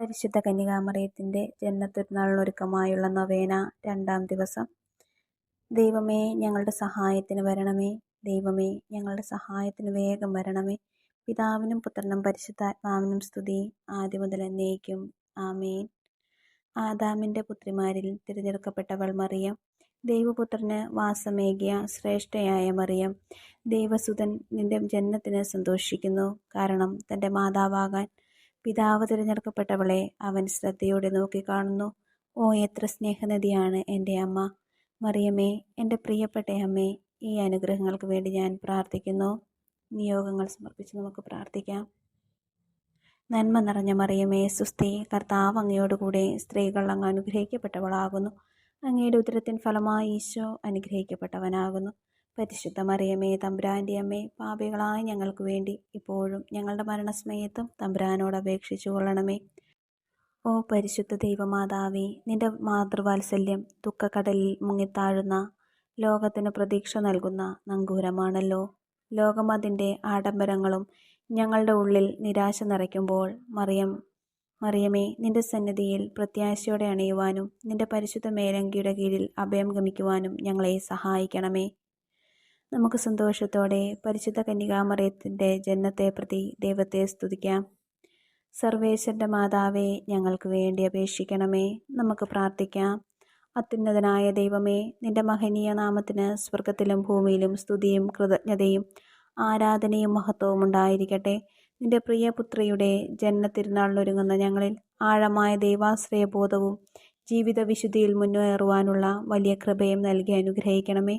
പരിശുദ്ധ കന്യകാമറിയത്തിന്റെ ജന്മത്തിരുനാളിനൊരുക്കമായുള്ള നവേന രണ്ടാം ദിവസം. ദൈവമേ ഞങ്ങളുടെ സഹായത്തിന് വരണമേ. ദൈവമേ ഞങ്ങളുടെ സഹായത്തിന് വേഗം വരണമേ. പിതാവിനും പുത്രനും പരിശുദ്ധാത്മാവിനും സ്തുതി. ആദ്യം മുതൽ എന്നേക്കും. ആമേൻ. ആദാമിന്റെ പുത്രിമാരിൽ തിരഞ്ഞെടുക്കപ്പെട്ടവൾ മറിയം. ദൈവപുത്രന് വാസമേകിയ ശ്രേഷ്ഠയായ മറിയം. ദൈവസുതൻ നിന്റെ ജന്മത്തിന് സന്തോഷിക്കുന്നു. കാരണം തന്റെ മാതാവാകാൻ പിതാവ് തിരഞ്ഞെടുക്കപ്പെട്ടവളെ അവൻ ശ്രദ്ധയോടെ നോക്കിക്കാണുന്നു. ഓ എത്ര സ്നേഹനദിയാണ് എന്റെ അമ്മ. മറിയമേ എന്റെ പ്രിയപ്പെട്ട അമ്മേ ഈ അനുഗ്രഹങ്ങൾക്ക് വേണ്ടി ഞാൻ പ്രാർത്ഥിക്കുന്നു. നിയോഗങ്ങൾ സമർപ്പിച്ച് നമുക്ക് പ്രാർത്ഥിക്കാം. നന്മ നിറഞ്ഞ മറിയമേ സുസ്ഥി കർത്താവ് അങ്ങയോടുകൂടെ സ്ത്രീകൾ അങ്ങ് അനുഗ്രഹിക്കപ്പെട്ടവളാകുന്നു. അങ്ങയുടെ ഉദരത്തിൻ ഫലമായി ഈശോ അനുഗ്രഹിക്കപ്പെട്ടവനാകുന്നു. പരിശുദ്ധ മറിയമ്മേ തമ്പുരാന്റെ അമ്മേ പാപികളായ ഞങ്ങൾക്ക് വേണ്ടി ഇപ്പോഴും ഞങ്ങളുടെ മരണസമയത്തും തമ്പുരാനോട് അപേക്ഷിച്ചു കൊള്ളണമേ. ഓ പരിശുദ്ധ ദൈവമാതാവേ നിന്റെ മാതൃവാത്സല്യം ദുഃഖക്കടലിൽ മുങ്ങിത്താഴുന്ന ലോകത്തിന് പ്രതീക്ഷ നൽകുന്ന നങ്കൂരമാണല്ലോ. ലോകം അതിന്റെ ആഡംബരങ്ങളും ഞങ്ങളുടെ ഉള്ളിൽ നിരാശ നിറയ്ക്കുമ്പോൾ മറിയം മറിയമേ നിന്റെ സന്നിധിയിൽ പ്രത്യാശയോടെ അണിയുവാനും നിന്റെ പരിശുദ്ധ മേലങ്കിയുടെ കീഴിൽ അഭയം ഗമിക്കുവാനും ഞങ്ങളെ സഹായിക്കണമേ. നമുക്ക് സന്തോഷത്തോടെ പരിശുദ്ധ കന്യകാമറിയത്തിന്റെ ജന്മത്തെ പ്രതി ദൈവത്തെ സ്തുതിക്കാം. സർവേശ്വരന്റെ മാതാവേ ഞങ്ങൾക്ക് വേണ്ടി അപേക്ഷിക്കണമേ. നമുക്ക് പ്രാർത്ഥിക്കാം. അത്യുന്നതനായ ദൈവമേ നിന്റെ മഹനീയ നാമത്തിന് സ്വർഗത്തിലും ഭൂമിയിലും സ്തുതിയും കൃതജ്ഞതയും ആരാധനയും മഹത്വവും ഉണ്ടായിരിക്കട്ടെ. നിന്റെ പ്രിയപുത്രിയുടെ ജനനത്തിരുന്നാളിലൊരുങ്ങുന്ന ഞങ്ങളിൽ ആഴമായ ദൈവാശ്രയബോധവും ജീവിത വിശുദ്ധിയിൽ മുന്നേറുവാനുള്ള വലിയ കൃപയും നൽകി അനുഗ്രഹിക്കണമേ.